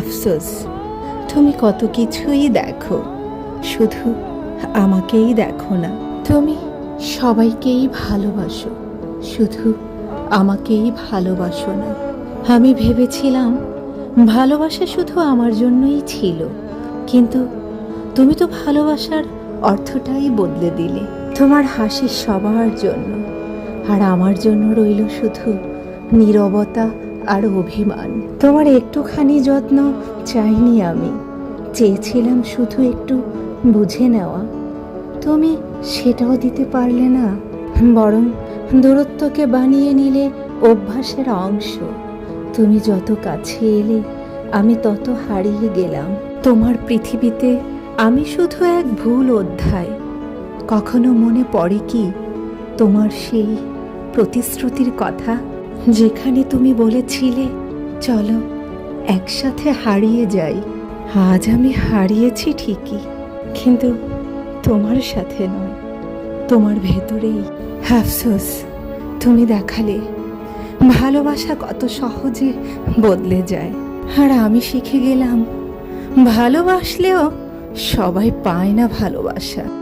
আফসোস। তুমি কত কিছুই দেখো, শুধু আমাকেই দেখো না। তুমি সবাইকেই ভালোবাসো, শুধু আমাকেই ভালোবাসো না। আমি ভেবেছিলাম ভালোবাসা শুধু আমার জন্যই ছিল, কিন্তু তুমি তো ভালোবাসার অর্থটাই বদলে দিলে। তোমার হাসি সবার জন্য, আর আমার জন্য রইল শুধু নীরবতা আর অভিমান। তোমার একটুখানি যত্ন চাইনি আমি। চেয়েছিলাম শুধু একটু বুঝে নেওয়া। তুমি সেটাও দিতে পারলে না। বরং দূরত্বকে বানিয়ে নিলে অভ্যাসের অংশ। তুমি যত কাছে এলে আমি তত হারিয়ে গেলাম। তোমার পৃথিবীতে আমি শুধু এক ভুল অধ্যায়। কখনো মনে পড়ে কি তোমার সেই প্রতিশ্রুতির কথা? যেখানে তুমি বলেছিলে, চলো, একসাথে হারিয়ে যাই। আজ আমি হারিয়েছি ঠিকই, কিন্তু তোমার সাথে নয়, তোমার ভেতরেই। আফসোস, তুমি দেখালে, ভালোবাসা কত সহজে বদলে যায়। আর আমি শিখে গেলাম, ভালোবাসলেও সবাই পায় না ভালোবাসা।